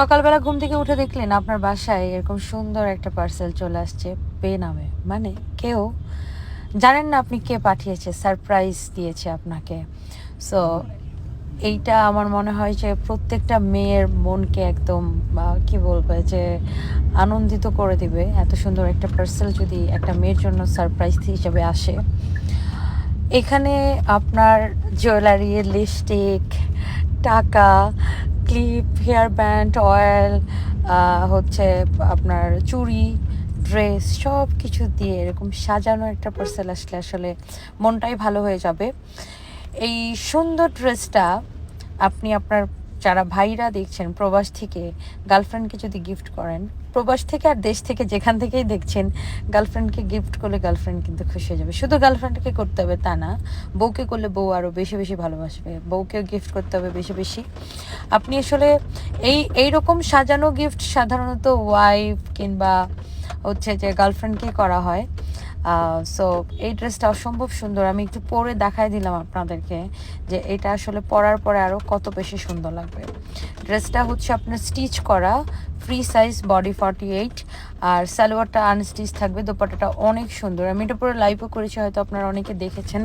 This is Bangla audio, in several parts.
সকালবেলা ঘুম থেকে উঠে দেখলেন আপনার বাসায় এরকম সুন্দর একটা পার্সেল চলে আসছে পে নামে মানে কেউ জানেন না আপনি কে পাঠিয়েছে সারপ্রাইজ দিয়েছে আপনাকে। সো এইটা আমার মনে হয় যে প্রত্যেকটা মেয়ের মনকে একদম কি বলব, যে আনন্দিত করে দিবে। এত সুন্দর একটা পার্সেল যদি একটা মেয়ের জন্য সারপ্রাইজ হিসেবে আসে। এখানে আপনার জুয়েলারি লিপস্টিক টাকা ক্লিপ, হেয়ার ব্যান্ড, অয়েল হচ্ছে আপনার চুড়ি, ড্রেস সব কিছু দিয়ে এরকম সাজানো একটা পার্সেল আসলে আসলে মনটাই ভালো হয়ে যাবে। এই সুন্দর ড্রেসটা আপনি আপনার যারা ভাইরা দেখছেন, প্রবাস থেকে গার্লফ্রেন্ডকে যদি গিফট করেন, প্রবাস থেকে আর দেশ থেকে যেখান থেকেই দেখছেন গার্লফ্রেন্ডকে গিফট করলে গার্লফ্রেন্ড কিন্তু খুশি হয়ে যাবে। শুধু গার্লফ্রেন্ডকে করতে হবে তা না, বউকে করলে বউ আরও বেশি বেশি ভালোবাসবে, বউকেও গিফট করতে হবে বেশি বেশি। আপনি আসলে এই এই রকম সাজানো গিফট সাধারণত ওয়াইফ কিংবা হচ্ছে যে গার্লফ্রেন্ডকে করা হয়। সো এই ড্রেসটা অসম্ভব সুন্দর। আমি একটু পরে দেখাই দিলাম আপনাদেরকে যে এটা আসলে পরার পরে আরও কত বেশি সুন্দর লাগবে। ড্রেসটা হচ্ছে আপনার স্টিচ করা free size body forty eight আর সালোয়ারটা আনস্টিচ থাকবে, দোপাট্টাটা অনেক সুন্দর। আমি এটা পুরো লাইভও করেছি, হয়তো আপনারা অনেকে দেখেছেন।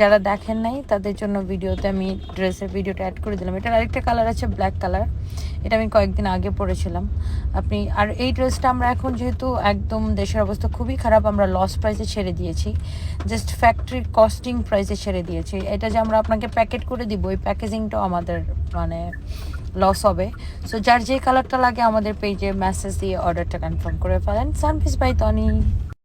যারা দেখেন নাই, তাদের জন্য ভিডিওতে আমি ড্রেসের ভিডিওটা অ্যাড করে দিলাম। এটার আরেকটা কালার আছে ব্ল্যাক কালার এটা আমি কয়েকদিন আগে পরেছিলাম। আপনি, আর এই ড্রেসটা আমরা এখন যেহেতু একদম দেশের অবস্থা খুবই খারাপ, আমরা লস প্রাইসে ছেড়ে দিয়েছি। জাস্ট ফ্যাক্টরির কস্টিং প্রাইসে ছেড়ে দিয়েছি। এটা যে আমরা আপনাকে প্যাকেট করে দিব, ওই প্যাকেজিংটাও আমাদের মানে লস হবে। সো যার যে কালারটা লাগে আমাদের পেজে মেসেজ দিয়ে অর্ডারটা কনফার্ম করে ফেলেন। সানফিস বাই তনি